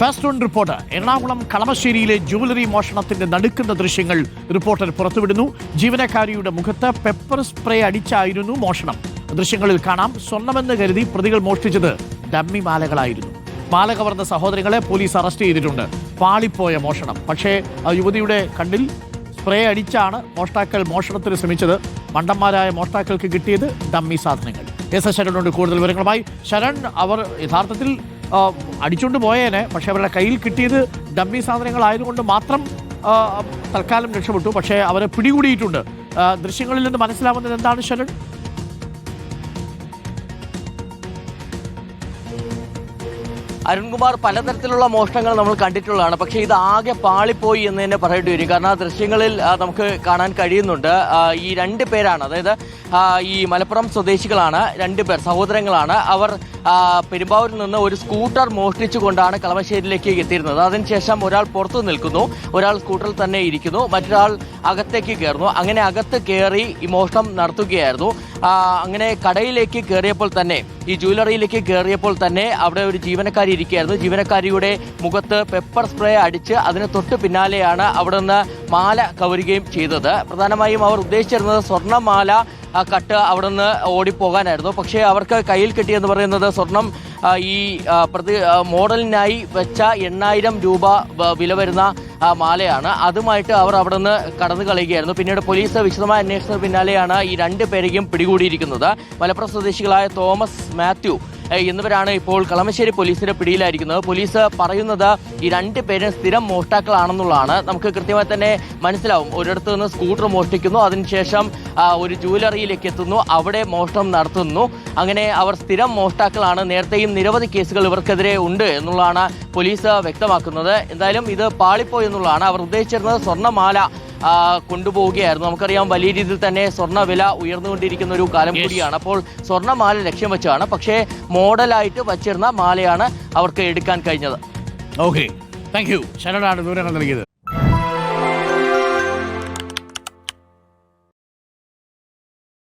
Fast on report. Ernakulam കളമശ്ശേരിയിലെ jewellery മോഷണത്തിന്റെ നടുക്കുന്ന ദൃശ്യങ്ങൾ റിപ്പോർട്ടർ പുറത്തുവിടുന്നു. ജീവനക്കാരിയുടെ മുഖത്ത് പെപ്പർ സ്പ്രേ അടിച്ചായിരുന്നു മോഷണം. ദൃശ്യങ്ങളിൽ കാണാം സ്വർണമെന്ന് കരുതി പ്രതികൾ മോഷ്ടിച്ചത് ഡമ്മി മാലകളായിരുന്നു. മാല കവർന്ന സഹോദരങ്ങളെ പോലീസ് അറസ്റ്റ് ചെയ്തിട്ടുണ്ട്. പാളിപ്പോയ മോഷണം. പക്ഷേ ആ യുവതിയുടെ കണ്ണിൽ സ്പ്രേ അടിച്ചാണ് മോഷ്ടാക്കൾ മോഷണത്തിന് ശ്രമിച്ചത്. മണ്ടന്മാരായ മോഷ്ടാക്കൾക്ക് കിട്ടിയത് ഡമ്മി സാധനങ്ങൾ. എസ് എസ് ശരണുണ്ട് കൂടുതൽ വിവരങ്ങളുമായി ശരൺ. അവർ യഥാർത്ഥത്തിൽ അടിച്ചുകൊണ്ട് പോയേനെ. പക്ഷേ അവരുടെ കയ്യിൽ കിട്ടിയത് ഡമ്മി സാധനങ്ങളായതുകൊണ്ട് മാത്രം തൽക്കാലം രക്ഷപ്പെട്ടു. പക്ഷേ അവരെ പിടികൂടിയിട്ടുണ്ട്. ദൃശ്യങ്ങളിൽ നിന്ന് മനസ്സിലാവുന്നത് എന്താണ് ശരൺ? അരുൺകുമാർ പലതരത്തിലുള്ള മോഷണങ്ങൾ നമ്മൾ കണ്ടിട്ടുള്ളതാണ്. പക്ഷേ ഇത് ആകെ പാളിപ്പോയി എന്ന് തന്നെ പറയേണ്ടി വരും. കാരണം ആ ദൃശ്യങ്ങളിൽ നമുക്ക് കാണാൻ കഴിയുന്നുണ്ട്. ഈ രണ്ട് പേരാണ്. അതായത് ഈ മലപ്പുറം സ്വദേശികളാണ്. രണ്ട് പേർ സഹോദരങ്ങളാണ്. അവർ പെരുമ്പാവൂരിൽ നിന്ന് ഒരു സ്കൂട്ടർ മോഷ്ടിച്ചുകൊണ്ടാണ് കളമശ്ശേരിയിലേക്ക് എത്തിയിരുന്നത്. അതിനുശേഷം ഒരാൾ പുറത്തു നിൽക്കുന്നു. ഒരാൾ സ്കൂട്ടറിൽ തന്നെ ഇരിക്കുന്നു. മറ്റൊരാൾ അകത്തേക്ക് കയറുന്നു. അങ്ങനെ അകത്ത് കയറി ഈ മോഷണം നടത്തുകയായിരുന്നു. അങ്ങനെ കടയിലേക്ക് കയറിയപ്പോൾ തന്നെ ഈ ജ്വല്ലറിയിലേക്ക് കയറിയപ്പോൾ തന്നെ അവിടെ ഒരു ജീവനക്കാരി ഇരിക്കുകയായിരുന്നു. ജീവനക്കാരിയുടെ മുഖത്ത് പെപ്പർ സ്പ്രേ അടിച്ച് അതിന് തൊട്ട് പിന്നാലെയാണ് അവിടെ നിന്ന് മാല കവരുകയും ചെയ്തത്. പ്രധാനമായും അവർ ഉദ്ദേശിച്ചിരുന്നത് സ്വർണമാല കട്ട് അവിടെ നിന്ന് ഓടിപ്പോകാനായിരുന്നു. പക്ഷേ അവർക്ക് കയ്യിൽ കിട്ടിയെന്ന് പറയുന്നത് സ്വർണം ഈ പ്രതി മോഡലിനായി വെച്ച എണ്ണായിരം രൂപ വില വരുന്ന മാലയാണ്. അതുമായിട്ട് അവർ അവിടെ നിന്ന് കടന്നു കളയുകയായിരുന്നു. പിന്നീട് പോലീസ് വിശദമായ അന്വേഷണത്തിന് പിന്നാലെയാണ് ഈ രണ്ട് പേരെയും പിടികൂടിയിരിക്കുന്നത്. മലപ്പുറം സ്വദേശികളായ തോമസ് മാത്യു എന്നിവരാണ് ഇപ്പോൾ കളമശ്ശേരി പോലീസിന്റെ പിടിയിലായിരിക്കുന്നത്. പോലീസ് പറയുന്നത് ഈ രണ്ട് പേരും സ്ഥിരം മോഷ്ടാക്കളാണെന്നുള്ളതാണ്. നമുക്ക് കൃത്യമായി തന്നെ മനസ്സിലാവും. ഒരിടത്ത് നിന്ന് സ്കൂട്ടർ മോഷ്ടിക്കുന്നു അതിനുശേഷം ഒരു ജുവലറിയിലേക്ക് എത്തുന്നു അവിടെ മോഷണം നടത്തുന്നു. അങ്ങനെ അവർ സ്ഥിരം മോഷ്ടാക്കളാണ്. നേരത്തെയും നിരവധി കേസുകൾ ഇവർക്കെതിരെ ഉണ്ട് എന്നുള്ളതാണ് പോലീസ് വ്യക്തമാക്കുന്നത്. എന്തായാലും ഇത് പാളിപ്പോയി എന്നുള്ളതാണ്. അവർ ഉദ്ദേശിച്ചിരുന്നത് സ്വർണമാല കൊണ്ടുപോവുകയായിരുന്നു. നമുക്കറിയാം വലിയ രീതിയിൽ തന്നെ സ്വർണ വില ഉയർന്നുകൊണ്ടിരിക്കുന്ന ഒരു കാലം കൂടിയാണ്. അപ്പോൾ സ്വർണമാല ലക്ഷ്യം വെച്ചാണ്. പക്ഷേ മോഡലായിട്ട് വച്ചിരുന്ന മാലയാണ് അവർക്ക് എടുക്കാൻ കഴിഞ്ഞത്. ഓക്കെ താങ്ക് യു ശരണാണ് വിവരങ്ങൾ നൽകിയത്.